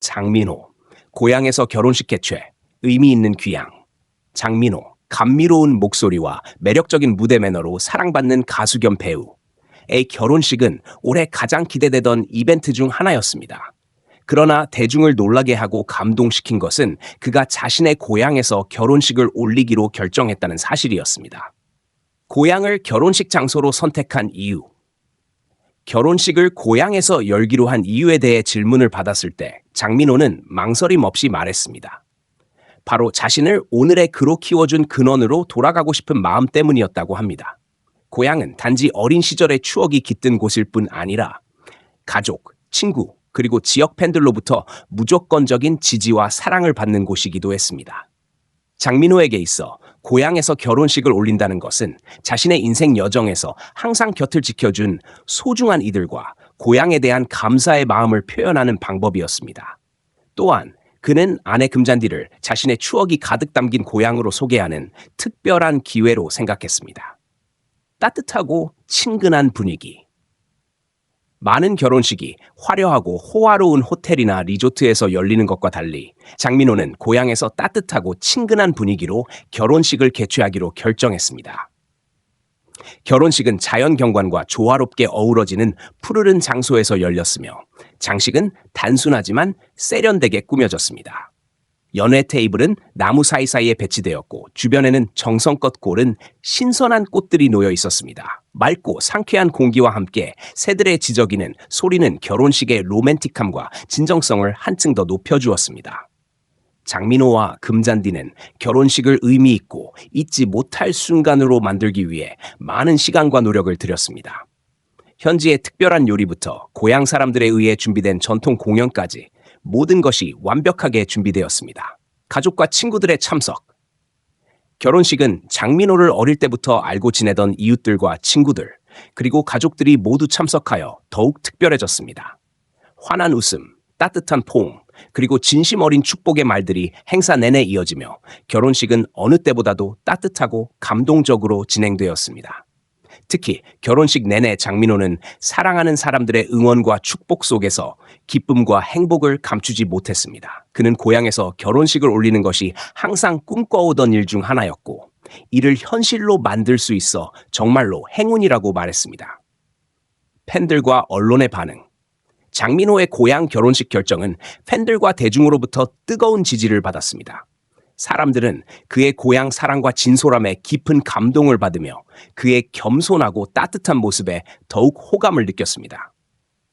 장민호, 고향에서 결혼식 개최, 의미 있는 귀양. 장민호, 감미로운 목소리와 매력적인 무대 매너로 사랑받는 가수 겸 배우. 의 결혼식은 올해 가장 기대되던 이벤트 중 하나였습니다. 그러나 대중을 놀라게 하고 감동시킨 것은 그가 자신의 고향에서 결혼식을 올리기로 결정했다는 사실이었습니다. 고향을 결혼식 장소로 선택한 이유. 결혼식을 고향에서 열기로 한 이유에 대해 질문을 받았을 때 장민호는 망설임 없이 말했습니다. 바로 자신을 오늘의 그로 키워준 근원으로 돌아가고 싶은 마음 때문이었다고 합니다. 고향은 단지 어린 시절의 추억이 깃든 곳일 뿐 아니라 가족, 친구, 그리고 지역 팬들로부터 무조건적인 지지와 사랑을 받는 곳이기도 했습니다. 장민호에게 있어 고향에서 결혼식을 올린다는 것은 자신의 인생 여정에서 항상 곁을 지켜준 소중한 이들과 고향에 대한 감사의 마음을 표현하는 방법이었습니다. 또한 그는 아내 금잔디를 자신의 추억이 가득 담긴 고향으로 소개하는 특별한 기회로 생각했습니다. 따뜻하고 친근한 분위기. 많은 결혼식이 화려하고 호화로운 호텔이나 리조트에서 열리는 것과 달리 장민호는 고향에서 따뜻하고 친근한 분위기로 결혼식을 개최하기로 결정했습니다. 결혼식은 자연 경관과 조화롭게 어우러지는 푸르른 장소에서 열렸으며 장식은 단순하지만 세련되게 꾸며졌습니다. 연회 테이블은 나무 사이사이에 배치되었고 주변에는 정성껏 고른 신선한 꽃들이 놓여 있었습니다. 맑고 상쾌한 공기와 함께 새들의 지저귀는 소리는 결혼식의 로맨틱함과 진정성을 한층 더 높여주었습니다. 장민호와 금잔디는 결혼식을 의미 있고 잊지 못할 순간으로 만들기 위해 많은 시간과 노력을 들였습니다. 현지의 특별한 요리부터 고향 사람들에 의해 준비된 전통 공연까지 모든 것이 완벽하게 준비되었습니다. 가족과 친구들의 참석. 결혼식은 장민호를 어릴 때부터 알고 지내던 이웃들과 친구들, 그리고 가족들이 모두 참석하여 더욱 특별해졌습니다. 환한 웃음, 따뜻한 포옹, 그리고 진심 어린 축복의 말들이 행사 내내 이어지며 결혼식은 어느 때보다도 따뜻하고 감동적으로 진행되었습니다. 특히 결혼식 내내 장민호는 사랑하는 사람들의 응원과 축복 속에서 기쁨과 행복을 감추지 못했습니다. 그는 고향에서 결혼식을 올리는 것이 항상 꿈꿔오던 일 중 하나였고, 이를 현실로 만들 수 있어 정말로 행운이라고 말했습니다. 팬들과 언론의 반응. 장민호의 고향 결혼식 결정은 팬들과 대중으로부터 뜨거운 지지를 받았습니다. 사람들은 그의 고향 사랑과 진솔함에 깊은 감동을 받으며 그의 겸손하고 따뜻한 모습에 더욱 호감을 느꼈습니다.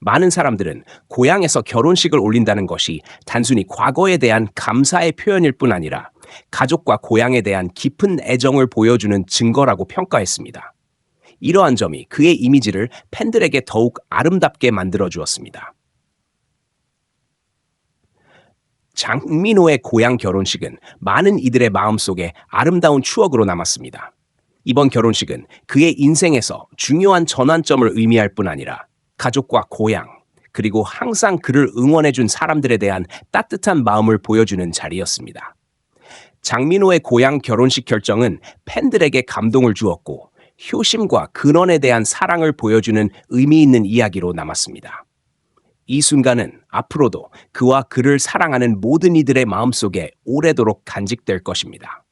많은 사람들은 고향에서 결혼식을 올린다는 것이 단순히 과거에 대한 감사의 표현일 뿐 아니라 가족과 고향에 대한 깊은 애정을 보여주는 증거라고 평가했습니다. 이러한 점이 그의 이미지를 팬들에게 더욱 아름답게 만들어 주었습니다. 장민호의 고향 결혼식은 많은 이들의 마음속에 아름다운 추억으로 남았습니다. 이번 결혼식은 그의 인생에서 중요한 전환점을 의미할 뿐 아니라 가족과 고향, 그리고 항상 그를 응원해준 사람들에 대한 따뜻한 마음을 보여주는 자리였습니다. 장민호의 고향 결혼식 결정은 팬들에게 감동을 주었고 효심과 근원에 대한 사랑을 보여주는 의미 있는 이야기로 남았습니다. 이 순간은 앞으로도 그와 그를 사랑하는 모든 이들의 마음속에 오래도록 간직될 것입니다.